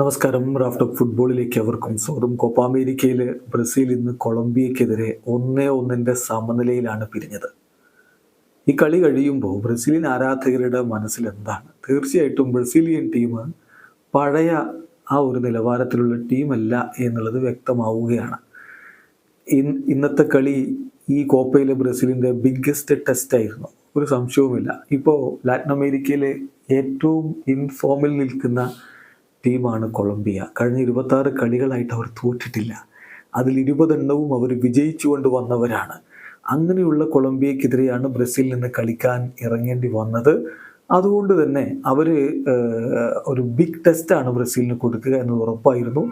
നമസ്കാരം. Raft of ഫുട്ബോളിലേക്ക് അവർക്കും സ്വന്തം കോപ്പ അമേരിക്കയിൽ ബ്രസീൽ ഇന്ന് കൊളംബിയക്കെതിരെ ഒന്നേ ഒന്നിന്റെ സമനിലയിലാണ് പിരിഞ്ഞത്. ഈ കളി കഴിയുമ്പോൾ ബ്രസീലിയൻ ആരാധകരുടെ മനസ്സിൽ എന്താണ്? തീർച്ചയായിട്ടും ബ്രസീലിയൻ ടീം പഴയ ആ ഒരു നിലവാരത്തിലുള്ള ടീമല്ല എന്നുള്ളത് വ്യക്തമാവുകയാണ്. ഇന്നത്തെ കളി ഈ കോപ്പയിലെ ബ്രസീലിന്റെ ബിഗ്ഗസ്റ്റ് ടെസ്റ്റ് ആയിരുന്നു. ഒരു സംശയവുമില്ല. ഇപ്പോൾ ലാറ്റിൻ അമേരിക്കയിലെ ഏറ്റവും ഇൻഫോമിൽ നിൽക്കുന്ന ടീമാണ് കൊളംബിയ. കഴിഞ്ഞ ഇരുപത്താറ് കളികളായിട്ട് അവർ തോറ്റിട്ടില്ല. അതിൽ ഇരുപതെണ്ണവും അവർ വിജയിച്ചുകൊണ്ട് വന്നവരാണ്. അങ്ങനെയുള്ള കൊളംബിയക്കെതിരെയാണ് ബ്രസീലിൽ നിന്ന് കളിക്കാൻ ഇറങ്ങേണ്ടി വന്നത്. അതുകൊണ്ട് തന്നെ അവർ ഒരു ബിഗ് ടെസ്റ്റാണ് ബ്രസീലിന് കൊടുക്കുക എന്ന് ഉറപ്പായിരുന്നു.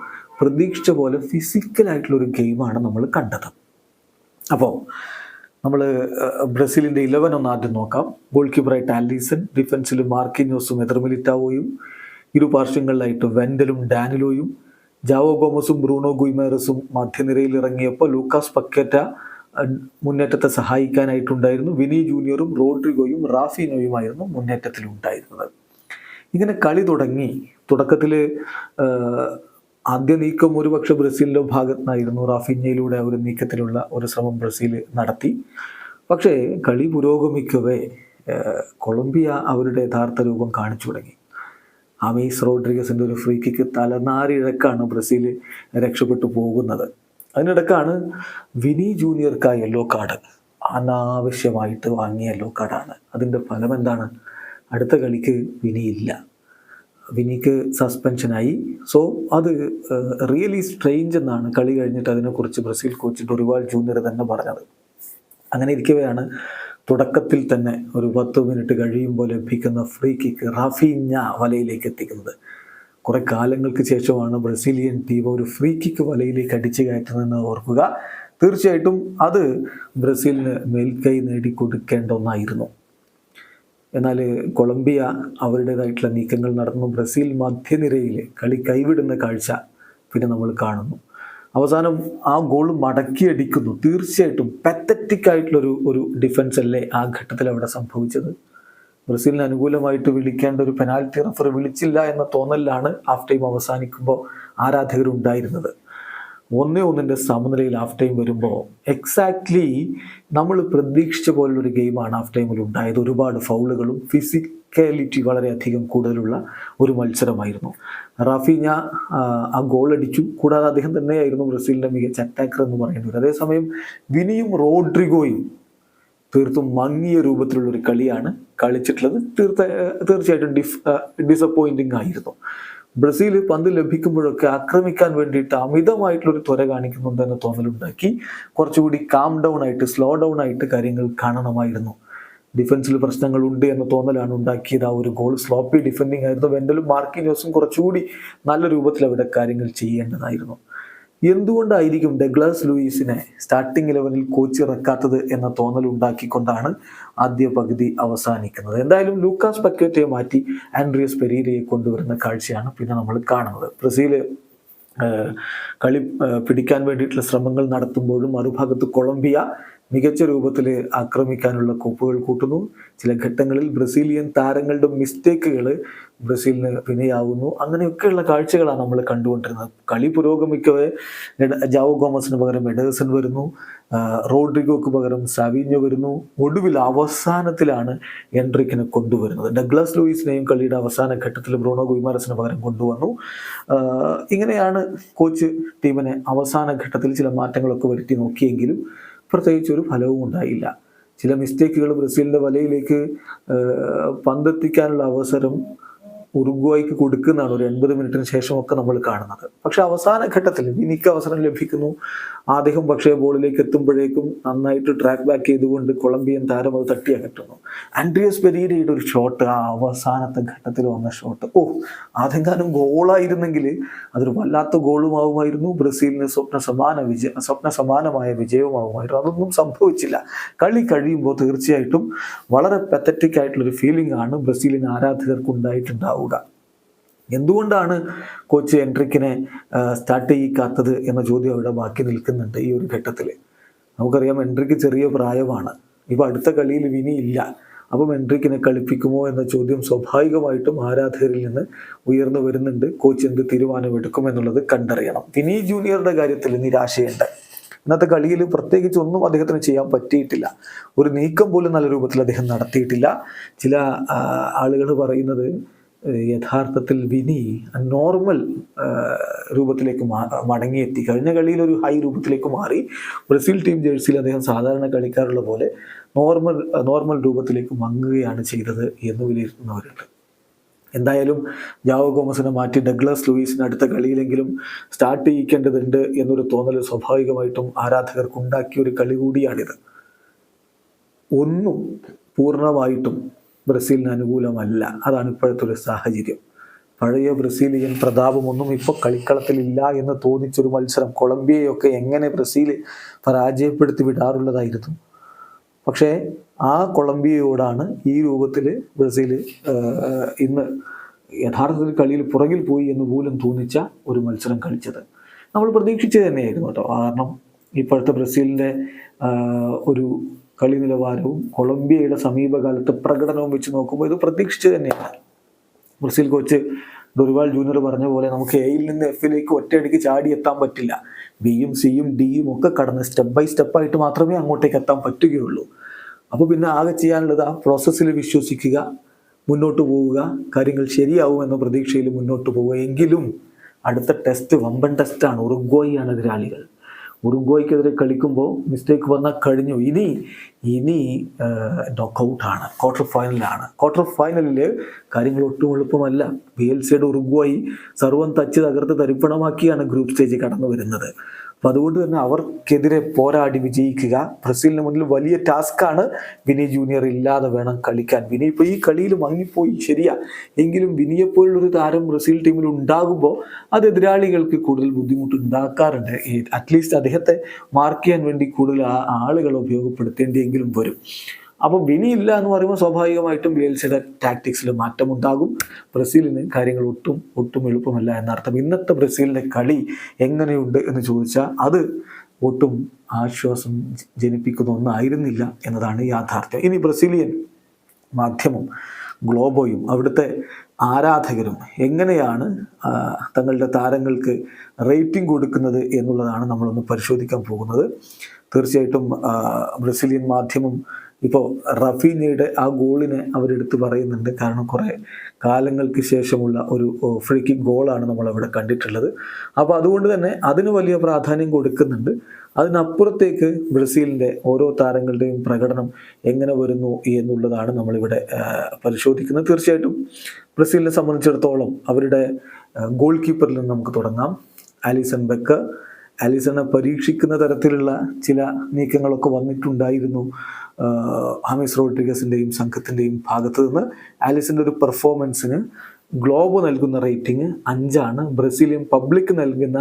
പ്രതീക്ഷിച്ച പോലെ ഫിസിക്കലായിട്ടുള്ളൊരു ഗെയിമാണ് നമ്മൾ കണ്ടത്. അപ്പോൾ നമ്മൾ ബ്രസീലിന്റെ ഇലവൻ ഒന്ന് ആദ്യം നോക്കാം. ഗോൾ കീപ്പറായിട്ട് ആലീസൺ ഡിഫൻസിൽ മാർക്കിന്യോസും എതിർമിലിറ്റാവോയും ഇരു പാർശ്വങ്ങളിലായിട്ട് വെൻഡലും ഡാനിലോയും ജാവോ ഗോമസും ബ്രൂണോ ഗുയ്മേറസും മധ്യനിരയിൽ ഇറങ്ങിയപ്പോൾ ലൂക്കാസ് പക്കേറ്റ മുന്നേറ്റത്തെ സഹായിക്കാനായിട്ടുണ്ടായിരുന്നു. വിനി ജൂനിയറും റോഡ്രിഗോയും റാഫിനോയുമായിരുന്നു മുന്നേറ്റത്തിലുണ്ടായിരുന്നത്. ഇങ്ങനെ കളി തുടങ്ങി. തുടക്കത്തിൽ ആദ്യ നീക്കം ഒരുപക്ഷെ ബ്രസീലിന്റെ ഭാഗത്തുനിന്നായിരുന്നു റാഫിഞ്ഞയിലൂടെ ഒരു നീക്കത്തിലുള്ള ഒരു ശ്രമം ബ്രസീൽ നടത്തി. പക്ഷേ കളി പുരോഗമിക്കവേ കൊളംബിയ അവരുടെ യഥാർത്ഥ രൂപം കാണിച്ചു തുടങ്ങി. അമീസ് റോഡ്രിഗസിന്റെ ഒരു ഫ്രീ കിക്ക് തലനാരിഴക്കാണ് ബ്രസീൽ രക്ഷപ്പെട്ടു പോകുന്നത്. അതിനിടക്കാണ് വിനി ജൂനിയർക്ക് ആ യെല്ലോ കാർഡ് അനാവശ്യമായിട്ട് വാങ്ങിയ യെല്ലോ കാർഡാണ് അതിന്റെ ഫലം എന്താണ്? അടുത്ത കളിക്ക് വിനിയില്ല വിനിക്ക് സസ്പെൻഷനായി സോ അത് റിയലി സ്ട്രെയിഞ്ച് എന്നാണ് കളി കഴിഞ്ഞിട്ട് അതിനെക്കുറിച്ച് ബ്രസീൽ കോച്ച് ഡൊറിവാൾ ജൂനിയർ തന്നെ പറഞ്ഞത്. അങ്ങനെ ഇരിക്കവെയാണ് തുടക്കത്തിൽ തന്നെ ഒരു പത്ത് മിനിറ്റ് കഴിയുമ്പോൾ ലഭിക്കുന്ന ഫ്രീ കിക്ക് റാഫീഞ്ഞ വലയിലേക്ക് എത്തിക്കുന്നത്. കുറെ കാലങ്ങൾക്ക് ശേഷമാണ് ബ്രസീലിയൻ ടീം ഒരു ഫ്രീ കിക്ക് വലയിലേക്ക് അടിച്ചു കയറ്റുന്നതെന്ന് ഓർക്കുക. തീർച്ചയായിട്ടും അത് ബ്രസീലിന് മേൽക്കൈ നേടിക്കൊടുക്കേണ്ട ഒന്നായിരുന്നു. എന്നാൽ കൊളംബിയ അവരുടേതായിട്ടുള്ള നീക്കങ്ങൾ നടന്നു. ബ്രസീൽ മധ്യനിരയിൽ കളി കൈവിടുന്ന കാഴ്ച പിന്നെ നമ്മൾ കാണുന്നു. അവസാനം ആ ഗോൾ മടക്കിയടിക്കുന്നു തീർച്ചയായിട്ടും പത്തറ്റിക് ആയിട്ടുള്ളൊരു ഒരു ഡിഫൻസ് അല്ലേ ആ ഘട്ടത്തിൽ അവിടെ സംഭവിച്ചത്. ബ്രസീലിന് അനുകൂലമായിട്ട് വിളിക്കേണ്ട ഒരു പെനാൽറ്റി റഫർ വിളിച്ചില്ല എന്ന തോന്നലിലാണ് ഹാഫ് ടൈം അവസാനിക്കുമ്പോൾ ആരാധകരുണ്ടായിരുന്നത്. ഒന്നേ ഒന്നിന്റെ സമനിലയിൽ ഹാഫ് ടൈം വരുമ്പോൾ എക്സാക്ട്ലി നമ്മൾ പ്രതീക്ഷിച്ച പോലുള്ളൊരു ഗെയിമാണ് ഹാഫ് ടൈമിൽ ഉണ്ടായത്. ഒരുപാട് ഫൗളുകളും ഫിസിക്കാലിറ്റി വളരെയധികം കൂടുതലുള്ള ഒരു മത്സരമായിരുന്നു. റാഫീഞ്ഞ ആ, ഗോൾ അടിച്ചു. കൂടാതെ അദ്ദേഹം തന്നെയായിരുന്നു ബ്രസീലിന്റെ മികച്ച അറ്റാക്കർ എന്ന് പറയുന്നത്. അതേസമയം വിനിയും റോഡ്രിഗോയും തീർത്തും മങ്ങിയ രൂപത്തിലുള്ള ഒരു കളിയാണ് കളിച്ചിട്ടുള്ളത്. തീർത്ത തീർച്ചയായിട്ടും ഡിഫ് ഡിസപ്പോയിന്റിംഗ് ആയിരുന്നു. ബ്രസീൽ പന്ത് ലഭിക്കുമ്പോഴൊക്കെ ആക്രമിക്കാൻ വേണ്ടിയിട്ട് അമിതമായിട്ടുള്ളൊരു ത്വര കാണിക്കുന്നുണ്ടെന്ന് തോന്നലുണ്ടാക്കി. കുറച്ചുകൂടി കാം ഡൗൺ ആയിട്ട് സ്ലോ ഡൗൺ ആയിട്ട് കാര്യങ്ങൾ കാണണമായിരുന്നു. ഡിഫൻസിൽ പ്രശ്നങ്ങൾ ഉണ്ട് എന്ന തോന്നലാണ് ഉണ്ടാക്കിയത് ആ ഒരു ഗോൾ സ്ലോപ്പി ഡിഫെൻഡിങ് ആയിരുന്നു. വെൻഡലും മാർക്കിനോസും കുറച്ചുകൂടി നല്ല രൂപത്തിൽ അവിടെ കാര്യങ്ങൾ ചെയ്യേണ്ടതായിരുന്നു. എന്തുകൊണ്ടായിരിക്കും ഡഗ്ലാസ് ലൂയിസിനെ സ്റ്റാർട്ടിംഗ് ഇലവനിൽ കോച്ച് ഇറക്കാത്തത് എന്ന തോന്നൽ ഉണ്ടാക്കിക്കൊണ്ടാണ് ആദ്യ പകുതി അവസാനിക്കുന്നത്? എന്തായാലും ലൂക്കാസ് പക്യോറ്റയെ മാറ്റി ആൻഡ്രിയസ് പെരീരയെ കൊണ്ടുവരുന്ന കാഴ്ചയാണ് പിന്നെ നമ്മൾ കാണുന്നത്. ബ്രസീൽ കളി പിടിക്കാൻ വേണ്ടിയിട്ടുള്ള ശ്രമങ്ങൾ നടത്തുമ്പോഴും മറുഭാഗത്ത് കൊളംബിയ മികച്ച രൂപത്തിൽ ആക്രമിക്കാനുള്ള കോപ്പുകൾ കൂട്ടുന്നു. ചില ഘട്ടങ്ങളിൽ ബ്രസീലിയൻ താരങ്ങളുടെ മിസ്റ്റേക്കുകൾ ബ്രസീലിന് വിനയാവുന്നു അങ്ങനെയൊക്കെയുള്ള കാഴ്ചകളാണ് നമ്മൾ കണ്ടുകൊണ്ടിരുന്നത്. കളി പുരോഗമിക്കവേ ജാവോ ഗോമസിന് പകരം എഡേഴ്സൺ വരുന്നു. റോഡ്രിഗോക്ക് പകരം സാവിഞ്ഞോ വരുന്നു. ഒടുവിൽ അവസാനത്തിലാണ് എൻട്രിക്കിനെ കൊണ്ടുവരുന്നത്. ഡഗ്ലാസ് ലൂയിസിനെയും കളിയുടെ അവസാന ഘട്ടത്തിൽ ബ്രൂണോ ഗുയ്മാരസിന് പകരം കൊണ്ടുവന്നു. ഇങ്ങനെയാണ് കോച്ച് ടീമിനെ അവസാന ഘട്ടത്തിൽ ചില മാറ്റങ്ങളൊക്കെ വരുത്തി നോക്കിയെങ്കിലും പ്രത്യേകിച്ച് ഒരു ഫലവും ഉണ്ടായില്ല. ചില മിസ്റ്റേക്കുകൾ ബ്രസീലിന്റെ വലയിലേക്ക് പന്തെത്തിക്കാനുള്ള അവസരം ഉറുഗ്വായ്ക്ക് കൊടുക്കുന്നതാണ് ഒരു എൺപത് മിനിറ്റിന് ശേഷമൊക്കെ നമ്മൾ കാണുന്നത്. പക്ഷെ അവസാന ഘട്ടത്തിൽ വിനിക്ക് അവസരം ലഭിക്കുന്നു. അദ്ദേഹം പക്ഷേ ബോളിലേക്ക് എത്തുമ്പോഴേക്കും നന്നായിട്ട് ട്രാക്ക് ബാക്ക് ചെയ്തുകൊണ്ട് കൊളംബിയൻ താരം അത് തട്ടിയകറ്റുന്നു ആൻഡ്രിയസ് പെരീരയുടെ ഒരു ഷോട്ട് ആ അവസാനത്തെ ഘട്ടത്തിൽ വന്ന ഷോട്ട് ഓ അതെങ്ങാനും ഗോളായിരുന്നെങ്കിൽ അതൊരു വല്ലാത്ത ഗോളുമാവുമായിരുന്നു ബ്രസീലിന് സ്വപ്ന സമാന വിജയ സ്വപ്ന സമാനമായ വിജയവുമാവുമായിരുന്നു. അതൊന്നും സംഭവിച്ചില്ല. കളി കഴിയുമ്പോൾ തീർച്ചയായിട്ടും വളരെ പെത്തറ്റിക് ആയിട്ടുള്ളൊരു ഫീലിംഗ് ആണ് ബ്രസീലിന് ആരാധകർക്ക് ഉണ്ടായിട്ടുണ്ടാവുക എന്തുകൊണ്ടാണ് കോച്ച് എൻട്രിക്കിനെ സ്റ്റാർട്ട് ചെയ്യിക്കാത്തത് എന്ന ചോദ്യം അവിടെ ബാക്കി നിൽക്കുന്നുണ്ട് ഈ ഒരു ഘട്ടത്തിൽ നമുക്കറിയാം എൻട്രിക്ക് ചെറിയ പ്രായമാണ്. ഇപ്പോൾ അടുത്ത കളിയിൽ വിനി ഇല്ല. അപ്പം എൻട്രിക്കിനെ കളിപ്പിക്കുമോ എന്ന ചോദ്യം സ്വാഭാവികമായിട്ടും ആരാധകരിൽ നിന്ന് ഉയർന്നു വരുന്നുണ്ട്. കോച്ച് എന്ത് തീരുമാനമെടുക്കും എന്നുള്ളത് കണ്ടറിയണം. വിനി ജൂനിയറുടെ കാര്യത്തിൽ നിരാശയുണ്ട്. ഇന്നത്തെ കളിയിൽ പ്രത്യേകിച്ച് ഒന്നും അദ്ദേഹത്തിന് ചെയ്യാൻ പറ്റിയിട്ടില്ല. ഒരു നീക്കം പോലും നല്ല രൂപത്തിൽ അദ്ദേഹം നടത്തിയിട്ടില്ല. ചില ആളുകൾ പറയുന്നത് യഥാർത്ഥത്തിൽ വിനി നോർമൽ രൂപത്തിലേക്ക് മടങ്ങിയെത്തി. കഴിഞ്ഞ കളിയിൽ ഒരു ഹൈ രൂപത്തിലേക്ക് മാറി. ബ്രസീൽ ടീം ജേഴ്സിയിൽ അദ്ദേഹം സാധാരണ കളിക്കാറുള്ള പോലെ നോർമൽ നോർമൽ രൂപത്തിലേക്ക് മങ്ങുകയാണ് ചെയ്തത് എന്ന് വിലയിരുത്തുന്നവരുണ്ട്. എന്തായാലും ജാവോ ഗോമസിനെ മാറ്റി ഡഗ്ലസ് ലൂയിസിന് അടുത്ത കളിയിലെങ്കിലും സ്റ്റാർട്ട് ചെയ്യിക്കേണ്ടതുണ്ട് എന്നൊരു തോന്നൽ സ്വാഭാവികമായിട്ടും ആരാധകർക്ക് ഉണ്ടാക്കിയ ഒരു കളി കൂടിയാണിത്. ഒന്നും പൂർണമായിട്ടും ബ്രസീലിന് അനുകൂലമല്ല. അതാണ് ഇപ്പോഴത്തെ ഒരു സാഹചര്യം. പഴയ ബ്രസീലിയൻ പ്രതാപമൊന്നും ഇപ്പോൾ കളിക്കളത്തിലില്ല എന്ന് തോന്നിച്ചൊരു മത്സരം കൊളംബിയയൊക്കെ എങ്ങനെ ബ്രസീൽ പരാജയപ്പെടുത്തി വിടാറുള്ളതായിരുന്നു. പക്ഷേ ആ കൊളംബിയയോടാണ് ഈ രൂപത്തിൽ ബ്രസീൽ ഇന്ന് യഥാർത്ഥത്തിൽ കളിയിൽ പുറകിൽ പോയി എന്ന് പോലും തോന്നിച്ച ഒരു മത്സരം കളിച്ചത്. നമ്മൾ പ്രതീക്ഷിച്ചത് തന്നെയായിരുന്നു കേട്ടോ. കാരണം ഇപ്പോഴത്തെ ബ്രസീലിന്റെ ഒരു കളി നിലവാരവും കൊളംബിയയുടെ സമീപകാലത്തെ പ്രകടനവും വെച്ച് നോക്കുമ്പോൾ ഇത് പ്രതീക്ഷിച്ചു തന്നെയാണ്. ബ്രസീൽ കോച്ച് ദുർവാൾ ജൂനിയർ പറഞ്ഞ പോലെ നമുക്ക് എയിൽ നിന്ന് എഫിലേക്ക് ഒറ്റയടിക്ക് ചാടി എത്താൻ പറ്റില്ല. ബിയും സിയും ഡിയും ഒക്കെ കടന്ന് സ്റ്റെപ്പ് ബൈ സ്റ്റെപ്പായിട്ട് മാത്രമേ അങ്ങോട്ടേക്ക് എത്താൻ പറ്റുകയുള്ളൂ. അപ്പോൾ പിന്നെ ആകെ ചെയ്യാനുള്ളത് ആ പ്രോസസ്സിൽ വിശ്വസിക്കുക മുന്നോട്ട് പോവുക കാര്യങ്ങൾ ശരിയാവും എന്ന പ്രതീക്ഷയിൽ മുന്നോട്ട് പോവുക. എങ്കിലും അടുത്ത ടെസ്റ്റ് വമ്പൻ ടെസ്റ്റാണ് ഉറുഗ്വായിയാണ് എതിരാളികൾ. ഉറുഗ്വായ്ക്കെതിരെ കളിക്കുമ്പോൾ മിസ്റ്റേക്ക് വന്നാൽ കഴിഞ്ഞു. ഇനി ഇനി നോക്കൗട്ടാണ് ക്വാർട്ടർ ഫൈനലാണ് ക്വാർട്ടർ ഫൈനലിൽ കാര്യങ്ങൾ ഒട്ടും എളുപ്പമല്ല. പി എൽ സിയുടെ ഉറുഗ്വായി സർവം തച്ച് തകർത്ത് തരിപ്പണമാക്കിയാണ് ഗ്രൂപ്പ് സ്റ്റേജിൽ കടന്നു വരുന്നത് അപ്പം അതുകൊണ്ട് തന്നെ അവർക്കെതിരെ പോരാടി വിജയിക്കുക. ബ്രസീലിന് മുന്നിൽ വലിയ ടാസ്ക്കാണ് വിനി ജൂനിയർ ഇല്ലാതെ വേണം കളിക്കാൻ. വിനി ഇപ്പോൾ ഈ കളിയിൽ മങ്ങിപ്പോയി ശരിയാ. എങ്കിലും വിനിയെപ്പോലുള്ളൊരു താരം ബ്രസീൽ ടീമിൽ ഉണ്ടാകുമ്പോൾ അത് എതിരാളികൾക്ക് കൂടുതൽ ബുദ്ധിമുട്ട് ഉണ്ടാക്കാറുണ്ട് അറ്റ്ലീസ്റ്റ് അദ്ദേഹത്തെ മാർക്ക് ചെയ്യാൻ വേണ്ടി കൂടുതൽ ആളുകൾ ഉപയോഗപ്പെടുത്തേണ്ടിയെങ്കിലും വരും. അപ്പം വിനി ഇല്ല എന്ന് പറയുമ്പോൾ സ്വാഭാവികമായിട്ടും ബി എൽ സിയുടെ ടാക്ടിക്സിൽ മാറ്റമുണ്ടാകും. ബ്രസീലിന് കാര്യങ്ങൾ ഒട്ടും ഒട്ടും എളുപ്പമല്ല എന്നർത്ഥം. ഇന്നത്തെ ബ്രസീലിന്റെ കളി എങ്ങനെയുണ്ട് എന്ന് ചോദിച്ചാൽ അത് ഒട്ടും ആശ്വാസം ജനിപ്പിക്കുന്ന ഒന്നായിരുന്നില്ല എന്നതാണ് യാഥാർത്ഥ്യം. ഇനി ബ്രസീലിയൻ മാധ്യമം ഗ്ലോബോയും അവിടുത്തെ ആരാധകരും എങ്ങനെയാണ് തങ്ങളുടെ താരങ്ങൾക്ക് റേറ്റിംഗ് കൊടുക്കുന്നത് എന്നുള്ളതാണ് നമ്മളൊന്ന് പരിശോധിക്കാൻ പോകുന്നത്. തീർച്ചയായിട്ടും ബ്രസീലിയൻ മാധ്യമം ഇപ്പോൾ റഫീനയുടെ ആ ഗോളിനെ അവരെടുത്ത് പറയുന്നുണ്ട്. കാരണം കുറേ കാലങ്ങൾക്ക് ശേഷമുള്ള ഒരു ഫ്രീ കിക്ക് ഗോളാണ് നമ്മളവിടെ കണ്ടിട്ടുള്ളത്. അപ്പോൾ അതുകൊണ്ട് തന്നെ അതിന് വലിയ പ്രാധാന്യം കൊടുക്കുന്നുണ്ട്. അതിനപ്പുറത്തേക്ക് ബ്രസീലിന്റെ ഓരോ താരങ്ങളുടെയും പ്രകടനം എങ്ങനെ വരുന്നു എന്നുള്ളതാണ് നമ്മളിവിടെ പരിശോധിക്കുന്നത്. തീർച്ചയായിട്ടും ബ്രസീലിനെ സംബന്ധിച്ചിടത്തോളം അവരുടെ ഗോൾ കീപ്പറിൽ നിന്ന് നമുക്ക് തുടങ്ങാം. Alison Baker. ആലിസണെ പരീക്ഷിക്കുന്ന തരത്തിലുള്ള ചില നീക്കങ്ങളൊക്കെ വന്നിട്ടുണ്ടായിരുന്നു. ഹമീസ് റോഡ്രിഗസിന്റെയും സംഘത്തിന്റെയും ഭാഗത്ത് നിന്ന് ആലിസിന്റെ ഒരു പെർഫോമൻസിന് ഗ്ലോബ് നൽകുന്ന റേറ്റിംഗ് അഞ്ചാണ്. ബ്രസീലിയൻ പബ്ലിക് നൽകുന്ന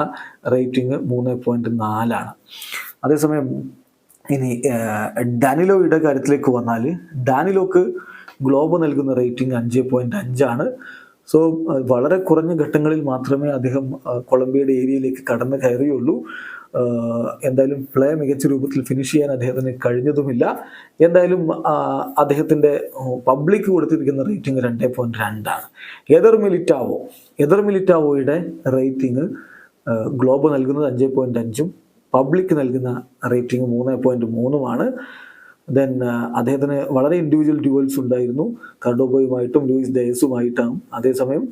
റേറ്റിംഗ് മൂന്ന് പോയിന്റ് നാലാണ്. അതേസമയം ഇനി ഡാനിലോയുടെ കാര്യത്തിലേക്ക് വന്നാൽ ഡാനിലോക്ക് ഗ്ലോബ് നൽകുന്ന റേറ്റിംഗ് അഞ്ച് പോയിന്റ് അഞ്ചാണ്. സോ വളരെ കുറഞ്ഞ ഘട്ടങ്ങളിൽ മാത്രമേ അദ്ദേഹം കൊളംബിയയുടെ ഏരിയയിലേക്ക് കടന്നു കയറിയുള്ളൂ. എന്തായാലും പ്ലേ മികച്ച രൂപത്തിൽ ഫിനിഷ് ചെയ്യാൻ അദ്ദേഹത്തിന് കഴിഞ്ഞതുമില്ല. എന്തായാലും അദ്ദേഹത്തിന്റെ പബ്ലിക് കൊടുത്തിരിക്കുന്ന റേറ്റിംഗ് രണ്ട് പോയിന്റ് രണ്ടാണ് എതർ മിലിറ്റാവോ എതർ മിലിറ്റാവോയുടെ റേറ്റിംഗ് ഗ്ലോബ് നൽകുന്നത് അഞ്ച് പോയിന്റ് അഞ്ചും പബ്ലിക് നൽകുന്ന റേറ്റിംഗ് മൂന്ന് പോയിന്റ് മൂന്നുമാണ് ദെൻ അദ്ദേഹത്തിന് വളരെ ഇൻഡിവിജ്വൽ ഡ്യൂവൽസ് ഉണ്ടായിരുന്നു. കർഡോബോയുമായിട്ടും ലൂയിസ് ഡയസുമായിട്ടാണ്. അതേസമയം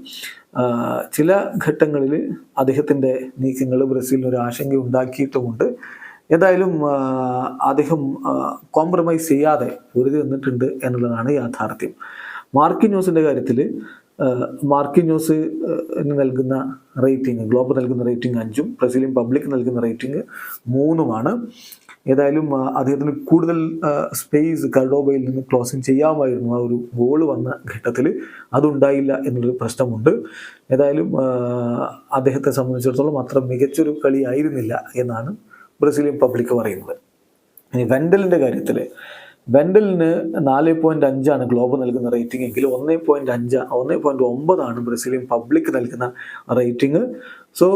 ചില ഘട്ടങ്ങളിൽ അദ്ദേഹത്തിന്റെ നീക്കങ്ങൾ ബ്രസീലിന് ഒരു ആശങ്ക ഉണ്ടാക്കിയിട്ടുമുണ്ട്. എന്തായാലും അദ്ദേഹം കോംപ്രമൈസ് ചെയ്യാതെ പൊരുതി നിന്നിട്ടുണ്ട് എന്നുള്ളതാണ് യാഥാർത്ഥ്യം. മാർക്കിന്യൂസിന്റെ കാര്യത്തിൽ മാർക്കിന്യൂസ് നൽകുന്ന റേറ്റിംഗ് ഗ്ലോബ് നൽകുന്ന റേറ്റിംഗ് അഞ്ചും ബ്രസീലിയൻ പബ്ലിക് നൽകുന്ന റേറ്റിംഗ് മൂന്നുമാണ്. ഏതായാലും അദ്ദേഹത്തിന് കൂടുതൽ സ്പേസ് കർഡോബയിൽ നിന്ന് ക്ലോസിങ് ചെയ്യാമായിരുന്നു. ആ ഒരു ഗോൾ വന്ന ഘട്ടത്തിൽ അതുണ്ടായില്ല എന്നുള്ളൊരു പ്രശ്നമുണ്ട്. ഏതായാലും അദ്ദേഹത്തെ സംബന്ധിച്ചിടത്തോളം അത്ര മികച്ചൊരു കളിയായിരുന്നില്ല എന്നാണ് ബ്രസീലിയൻ പബ്ലിക് പറയുന്നത്. ഇനി വെൻഡലിന്റെ കാര്യത്തിൽ വെൻഡലിന് നാല് പോയിന്റ് അഞ്ചാണ് ഗ്ലോബ് നൽകുന്ന റേറ്റിംഗ് എങ്കിൽ ഒന്നേ പോയിന്റ് അഞ്ച് ഒന്നേ പോയിന്റ് ഒമ്പതാണ് ബ്രസീലിയൻ പബ്ലിക് നൽകുന്ന റേറ്റിംഗ് സോ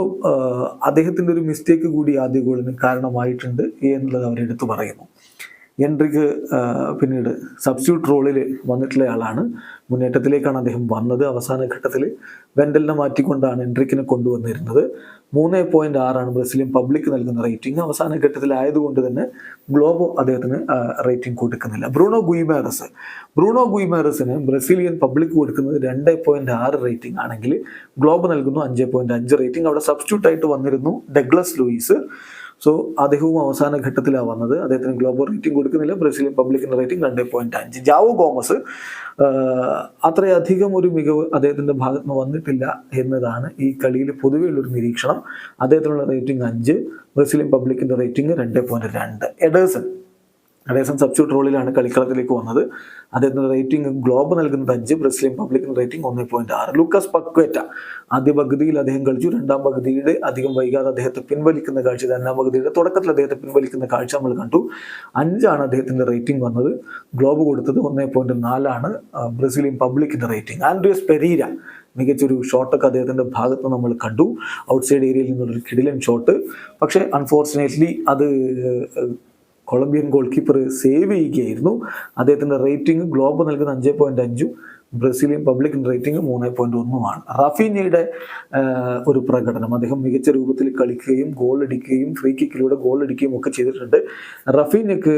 അദ്ദേഹത്തിന്റെ ഒരു മിസ്റ്റേക്ക് കൂടി ആദ്യ ഗോളിന് കാരണമായിട്ടുണ്ട് എന്നുള്ളത് അവരെടുത്ത് പറയുന്നു. എൻട്രിക്ക് പിന്നീട് സബ്സ്റ്റിറ്റ്യൂട്ട് റോളിൽ വന്നിട്ടുള്ള ആളാണ്. മുന്നേറ്റത്തിലേക്കാണ് അദ്ദേഹം വന്നത്. അവസാന ഘട്ടത്തിൽ വെൻഡലിനെ മാറ്റിക്കൊണ്ടാണ് എൻട്രിക്കിനെ കൊണ്ടുവന്നിരുന്നത്. മൂന്ന് പോയിന്റ് ആറാണ് ബ്രസീലിയൻ പബ്ലിക് നൽകുന്ന റേറ്റിംഗ്. അവസാന ഘട്ടത്തിലായതുകൊണ്ട് തന്നെ ഗ്ലോബോ അദ്ദേഹത്തിന് റേറ്റിംഗ് കൊടുക്കുന്നില്ല. Bruno Guimaraes. ബ്രൂണോ ഗുയിമാറസിന് ബ്രസീലിയൻ പബ്ലിക് കൊടുക്കുന്നത് രണ്ട് പോയിന്റ് ആറ് റേറ്റിംഗ് ആണെങ്കിൽ ഗ്ലോബോ നൽകുന്നു അഞ്ച് പോയിന്റ് അഞ്ച് റേറ്റിംഗ്. അവിടെ സബ്സ്റ്റിറ്റ്യൂട്ട് ആയിട്ട് വന്നിരുന്നു ഡഗ്ലസ് ലൂയിസ്. സോ അദ്ദേഹവും അവസാന ഘട്ടത്തിലാണ് വന്നത്. അദ്ദേഹത്തിന് ഗ്ലോബൽ റേറ്റിംഗ് കൊടുക്കുന്നില്ല. ബ്രസീലിയൻ പബ്ലിക്കിന്റെ റേറ്റിംഗ് രണ്ട് പോയിന്റ് അഞ്ച്. ജാവോ ഗോമസ് അത്രയധികം ഒരു മികവ് അദ്ദേഹത്തിന്റെ ഭാഗത്ത് നിന്ന് വന്നിട്ടില്ല എന്നതാണ് ഈ കളിയിൽ പൊതുവെയുള്ളൊരു നിരീക്ഷണം. അദ്ദേഹത്തിനുള്ള റേറ്റിംഗ് അഞ്ച്. ബ്രസീലിയൻ പബ്ലിക്കിന്റെ റേറ്റിംഗ് രണ്ട് പോയിന്റ് രണ്ട്. എഡേഴ്സൺ എഡേഴ്സൺ സബ്സ്റ്റ്യൂട്ട് റോളിലാണ് കളിക്കളത്തിലേക്ക് വന്നത്. അദ്ദേഹത്തിന്റെ റേറ്റിംഗ് ഗ്ലോബ് നൽകുന്നത് അഞ്ച് ബ്രസീലിയൻ പബ്ലിക്കിന് റേറ്റിംഗ് ഒന്ന് പോയിന്റ് ആറ്. ലൂക്കസ് പക്വേറ്റ ആദ്യ പകുതിയിൽ അദ്ദേഹം കളിച്ചു. രണ്ടാം പകുതിയുടെ അധികം വൈകാതെ അദ്ദേഹത്തെ പിൻവലിക്കുന്ന കാഴ്ച രണ്ടാം പകുതിയുടെ തുടക്കത്തിൽ അദ്ദേഹത്തെ പിൻവലിക്കുന്ന കാഴ്ച നമ്മൾ കണ്ടു. അഞ്ചാണ് അദ്ദേഹത്തിന്റെ റേറ്റിംഗ് വന്നത്. ഗ്ലോബ് കൊടുത്തത് ഒന്ന് പോയിന്റ് നാലാണ്. ബ്രസീലിയൻ പബ്ലിക്കിന്റെ റേറ്റിംഗ് ആൻഡ്രിയസ് പെരീര മികച്ചൊരു ഷോട്ടൊക്കെ അദ്ദേഹത്തിന്റെ ഭാഗത്ത് നമ്മൾ കണ്ടു. ഔട്ട്സൈഡ് ഏരിയയിൽ നിന്നുള്ളൊരു കിടിലൻ ഷോട്ട് പക്ഷേ അൺഫോർച്ചുനേറ്റ്ലി അത് കൊളംബിയൻ ഗോൾ കീപ്പർ സേവ് ചെയ്യുകയായിരുന്നു. അദ്ദേഹത്തിന്റെ റേറ്റിംഗ് ഗ്ലോബ് നൽകുന്ന അഞ്ച് പോയിന്റ് അഞ്ചും. ബ്രസീലിയൻ പബ്ലിക് റേറ്റിംഗ് മൂന്ന് പോയിന്റ് ഒന്നുമാണ് റഫീനയുടെ ഒരു പ്രകടനം. അദ്ദേഹം മികച്ച രൂപത്തിൽ കളിക്കുകയും ഗോൾ അടിക്കുകയും ഫ്രീ കിക്കിലൂടെ ഗോൾ അടിക്കുകയും ഒക്കെ ചെയ്തിട്ടുണ്ട്. റഫീനയ്ക്ക്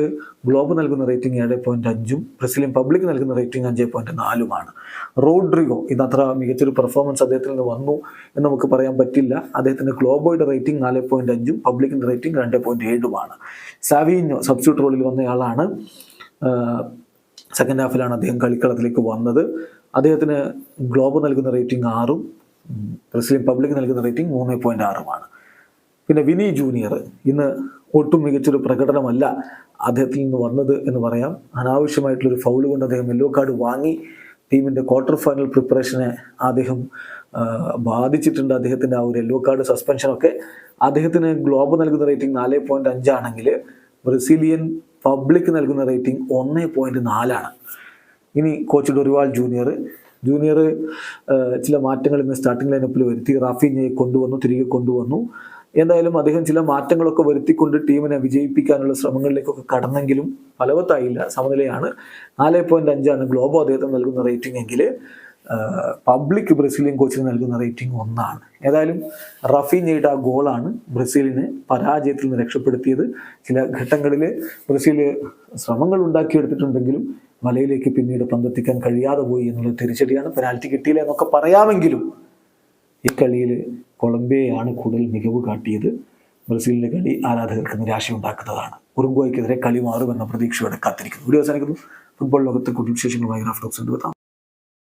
ഗ്ലോബ് നൽകുന്ന റേറ്റിംഗ് ഏഴ് പോയിന്റ് അഞ്ചും ബ്രസീലിയൻ പബ്ലിക് നൽകുന്ന റേറ്റിംഗ് അഞ്ച് പോയിന്റ് നാലുമാണ് റോഡ്രിഗോ ഇന്നത്ര മികച്ചൊരു പെർഫോമൻസ് അദ്ദേഹത്തിൽ നിന്ന് വന്നു എന്ന് നമുക്ക് പറയാൻ പറ്റില്ല. അദ്ദേഹത്തിന്റെ ഗ്ലോബോയുടെ റേറ്റിംഗ് നാല് പോയിന്റ് അഞ്ചും പബ്ലിക്കിന്റെ റേറ്റിംഗ് രണ്ട് പോയിന്റ് ഏഴുമാണ്. സാവിഞ്ഞോ സബ്സ്റ്റിറ്റ്യൂട്ട് റോളിൽ വന്നയാളാണ്. സെക്കൻഡ് ഹാഫിലാണ് അദ്ദേഹം കളിക്കളത്തിലേക്ക് വന്നത്. അദ്ദേഹത്തിന് ഗ്ലോബ് നൽകുന്ന റേറ്റിംഗ് ആറും ബ്രസീലിയൻ പബ്ലിക് നൽകുന്ന റേറ്റിംഗ് മൂന്ന് പോയിന്റ് ആറുമാണ് പിന്നെ വിനി ജൂനിയർ ഇന്ന് ഒട്ടും മികച്ചൊരു പ്രകടനമല്ല അദ്ദേഹത്തിൽ നിന്ന് വന്നത് എന്ന് പറയാം. അനാവശ്യമായിട്ടുള്ളൊരു ഫൗൾ കൊണ്ട് അദ്ദേഹം യെല്ലോ കാർഡ് വാങ്ങി. ടീമിന്റെ ക്വാർട്ടർ ഫൈനൽ പ്രിപ്പറേഷനെ അദ്ദേഹം ബാധിച്ചിട്ടുണ്ട്. അദ്ദേഹത്തിന്റെ ആ ഒരു യെല്ലോ കാർഡ് സസ്പെൻഷനൊക്കെ അദ്ദേഹത്തിന് ഗ്ലോബ് നൽകുന്ന റേറ്റിംഗ് നാല് പോയിന്റ് അഞ്ചാണെങ്കിൽ ബ്രസീലിയൻ പബ്ലിക് നൽകുന്ന റേറ്റിംഗ് ഒന്ന് പോയിന്റ് നാലാണ്. ഇനി കോച്ച് ഡൊറിവാൾ ജൂനിയർ ജൂനിയർ ചില മാറ്റങ്ങൾ ഇന്ന് സ്റ്റാർട്ടിംഗ് ലൈനപ്പിൽ വരുത്തി. റാഫിനെ കൊണ്ടുവന്നു തിരികെ കൊണ്ടുവന്നു. എന്തായാലും അദ്ദേഹം ചില മാറ്റങ്ങളൊക്കെ വരുത്തിക്കൊണ്ട് ടീമിനെ വിജയിപ്പിക്കാനുള്ള ശ്രമങ്ങളിലേക്കൊക്കെ കടന്നെങ്കിലും ഫലവത്തായില്ല. സമനിലയാണ്. നാല് പോയിന്റ് അഞ്ചാണ് ഗ്ലോബോ അദ്ദേഹത്തിന് നൽകുന്ന റേറ്റിംഗ് എങ്കിൽ പബ്ലിക് ബ്രസീലിയൻ കോച്ചിന് നൽകുന്ന റേറ്റിംഗ് ഒന്നാണ്. ഏതായാലും റഫീനയുടെ ആ ഗോളാണ് ബ്രസീലിനെ പരാജയത്തിൽ നിന്ന് രക്ഷപ്പെടുത്തിയത്. ചില ഘട്ടങ്ങളിൽ ബ്രസീൽ ശ്രമങ്ങൾ ഉണ്ടാക്കിയെടുത്തിട്ടുണ്ടെങ്കിലും വലയിലേക്ക് പിന്നീട് പന്തെത്തിക്കാൻ കഴിയാതെ പോയി എന്നുള്ള തിരിച്ചടിയാണ് പെനാൽറ്റി കിട്ടിയില്ല എന്നൊക്കെ പറയാമെങ്കിലും ഈ കളിയിൽ കൊളംബിയയാണ് കൂടുതൽ മികവ് കാട്ടിയത്. ബ്രസീലിന്റെ കളി ആരാധകർക്ക് നിരാശ ഉണ്ടാക്കുന്നതാണ്. ഉറുഗ്വായ്ക്കെതിരെ കളി മാറുമെന്ന പ്രതീക്ഷയോടെ കാത്തിരിക്കുന്നു. വീഡിയോ അവസാനിക്കുന്നു. ഫുട്ബോൾ ലോകത്തെ കൂടുതൽ വിശേഷങ്ങളുമായി റാഫ്